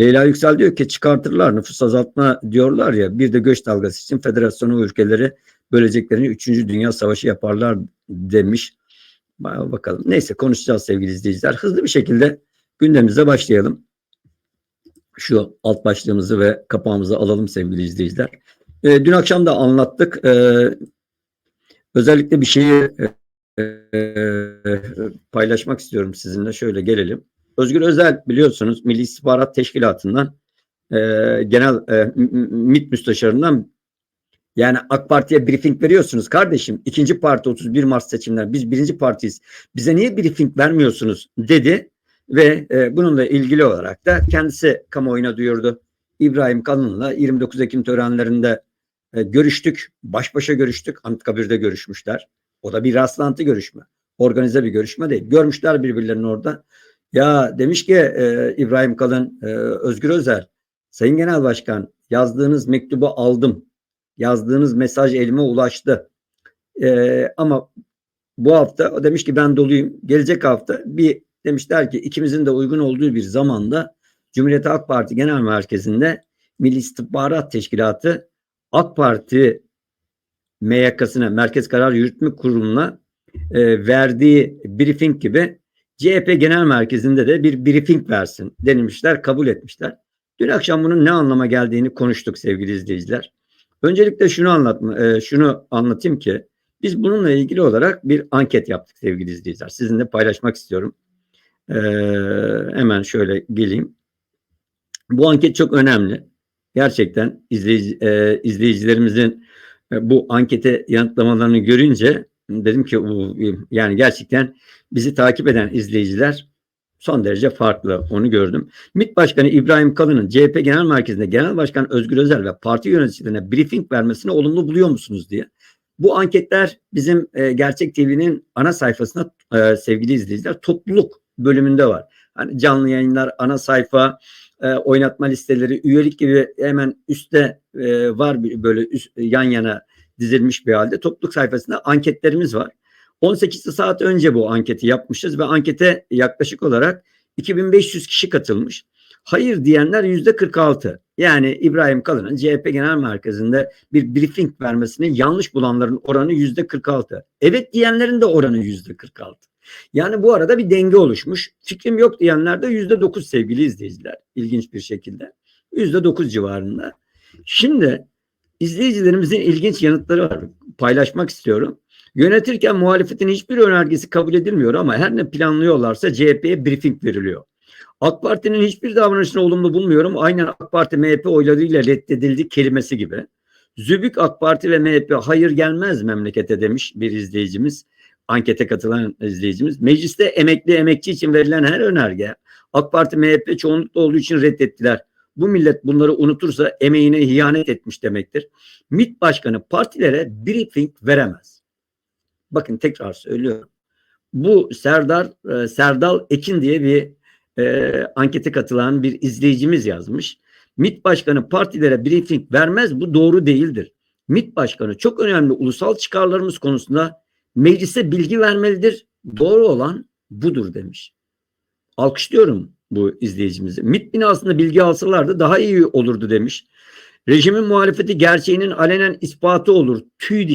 Leyla Yüksel diyor ki çıkartırlar nüfus azaltma diyorlar ya bir de göç dalgası için federasyonu ülkeleri böleceklerini 3. Dünya Savaşı yaparlar demiş. Ba- Bakalım. Neyse konuşacağız sevgili izleyiciler. Hızlı bir şekilde gündemimize başlayalım. Şu alt başlığımızı ve kapağımızı alalım sevgili izleyiciler. Ee, dün akşam da anlattık. Ee, özellikle bir şeyi e, e, paylaşmak istiyorum sizinle. Şöyle gelelim. Özgür Özel biliyorsunuz Milli İstihbarat Teşkilatı'ndan e, genel e, M- M- MİT müsteşarından yani AK Parti'ye briefing veriyorsunuz kardeşim. İkinci parti 31 Mart seçimler. Biz birinci partiyiz. Bize niye briefing vermiyorsunuz dedi ve e, bununla ilgili olarak da kendisi kamuoyuna duyurdu. İbrahim Kalın'la 29 Ekim törenlerinde e, görüştük. Baş başa görüştük. Anıtkabir'de görüşmüşler. O da bir rastlantı görüşme. Organize bir görüşme değil. Görmüşler birbirlerini orada. Ya demiş ki e, İbrahim Kalın, e, Özgür Özel, Sayın Genel Başkan yazdığınız mektubu aldım. Yazdığınız mesaj elime ulaştı. E, ama bu hafta o demiş ki ben doluyum. Gelecek hafta bir demişler ki ikimizin de uygun olduğu bir zamanda Cumhuriyet Halk Parti Genel Merkezi'nde Milli İstihbarat Teşkilatı AK Parti MYK'sına Merkez Karar Yürütme Kurulu'na e, verdiği briefing gibi CHP Genel Merkezi'nde de bir briefing versin denilmişler, kabul etmişler. Dün akşam bunun ne anlama geldiğini konuştuk sevgili izleyiciler. Öncelikle şunu anlatma, e, şunu anlatayım ki biz bununla ilgili olarak bir anket yaptık sevgili izleyiciler. Sizinle paylaşmak istiyorum. E, hemen şöyle geleyim. Bu anket çok önemli. Gerçekten izleyici, e, izleyicilerimizin e, bu ankete yanıtlamalarını görünce dedim ki "Bu, yani gerçekten bizi takip eden izleyiciler son derece farklı. Onu gördüm. MİT Başkanı İbrahim Kalın'ın CHP Genel Merkezi'nde Genel Başkan Özgür Özel ve parti yöneticilerine briefing vermesini olumlu buluyor musunuz diye. Bu anketler bizim e, Gerçek TV'nin ana sayfasında e, sevgili izleyiciler topluluk bölümünde var. Hani canlı yayınlar, ana sayfa, e, oynatma listeleri, üyelik gibi hemen üstte e, var böyle üst, yan yana dizilmiş bir halde topluluk sayfasında anketlerimiz var. 18 saat önce bu anketi yapmışız ve ankete yaklaşık olarak 2500 kişi katılmış. Hayır diyenler yüzde 46. Yani İbrahim Kalın'ın CHP Genel Merkezi'nde bir briefing vermesini yanlış bulanların oranı yüzde 46. Evet diyenlerin de oranı yüzde 46. Yani bu arada bir denge oluşmuş. Fikrim yok diyenler de yüzde 9 sevgili izleyiciler. İlginç bir şekilde. Yüzde 9 civarında. Şimdi izleyicilerimizin ilginç yanıtları var. Paylaşmak istiyorum. Yönetirken muhalefetin hiçbir önergesi kabul edilmiyor ama her ne planlıyorlarsa CHP'ye briefing veriliyor. AK Parti'nin hiçbir davranışını olumlu bulmuyorum. Aynen AK Parti MHP oylarıyla reddedildi kelimesi gibi. Zübük AK Parti ve MHP hayır gelmez memlekete demiş bir izleyicimiz. Ankete katılan izleyicimiz. Mecliste emekli emekçi için verilen her önerge AK Parti MHP çoğunlukla olduğu için reddettiler. Bu millet bunları unutursa emeğine ihanet etmiş demektir. MİT Başkanı partilere briefing veremez. Bakın tekrar söylüyorum. Bu Serdar e, Serdal Ekin diye bir e, ankete katılan bir izleyicimiz yazmış. MİT Başkanı partilere briefing vermez bu doğru değildir. MİT Başkanı çok önemli ulusal çıkarlarımız konusunda meclise bilgi vermelidir. Doğru olan budur demiş. Alkışlıyorum bu izleyicimizi. MİT binasında bilgi alsalardı daha iyi olurdu demiş. Rejimin muhalefeti gerçeğinin alenen ispatı olur. Tüy